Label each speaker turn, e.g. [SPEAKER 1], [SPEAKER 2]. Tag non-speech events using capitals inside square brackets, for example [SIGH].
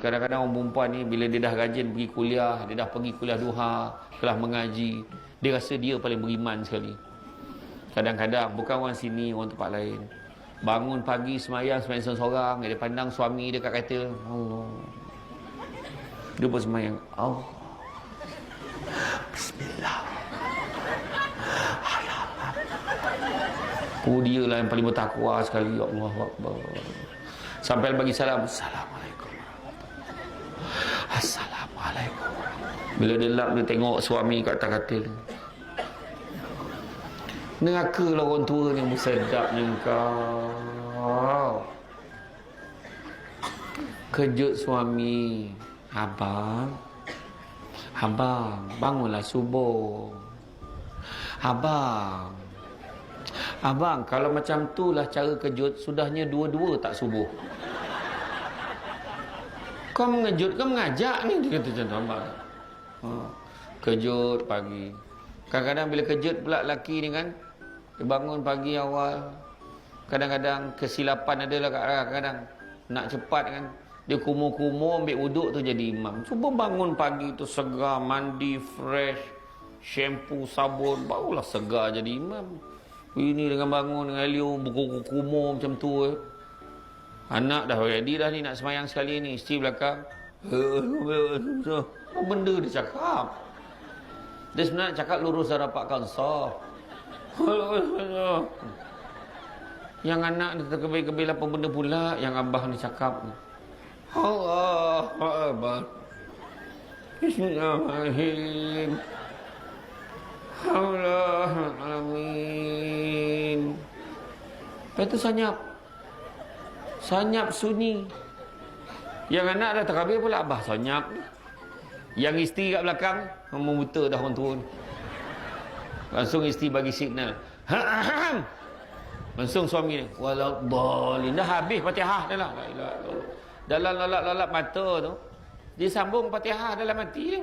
[SPEAKER 1] Kadang-kadang orang perempuan ni bila dia dah rajin pergi kuliah, dia dah pergi kuliah duha, kelas mengaji, dia rasa dia paling beriman sekali. Kadang-kadang bukan orang sini, orang tempat lain. Bangun pagi semayang, semayang seorang-seorang, dia pandang suami dia kat katil. Allah. Dia pun semayang. Allah. Bismillah. Oh dia lah yang paling bertakwa sekali. Ya Allah. Sampai bagi salam. Assalamualaikum. Bila dia lap dia tengok suami kat atas katil. Neraka lah orang tua ni kau. Kejut suami. Abang. Abang, bangunlah subuh. Abang. Abang, kalau macam tu lah cara kejut, sudahnya dua-dua tak subuh. Kau mengejut, kau mengajak ni. Dia kata macam tu, abang. Ha. Kejut pagi. Kadang-kadang bila kejut pula lelaki ni kan, dia bangun pagi awal. Kadang-kadang kesilapan adalah kadang-kadang nak cepat kan. Dia kumur-kumur ambil uduk tu jadi imam. Cuba bangun pagi tu segar, mandi, fresh, shampoo, sabun. Barulah segar jadi imam. Ini dengan bangun dengan liu buku kumur macam tu eh. Anak dah ready dah ni nak semayang sekali ni. Isteri belakang. Apa benda dia cakap? Dia sebenarnya cakap lurus dah dapat kanser. [LAUGHS] Yang anak ni terkebil-kebil apa benda pula yang abah ni cakap ni. Allah Akbar. Bismillahirrahmanirrahim. Allah Alamin. Lepas tu sanyap. Sanyap sunyi. Yang anak dah terkabir pula abah sanyap. Yang isteri kat belakang memang buta dah orang turun. Langsung isteri bagi signal. Langsung suami ni. Waladhalin. Dah habis fatihah dah lah. Dalam lalap-lalap mata tu. Dia sambung fatihah dalam mati dia.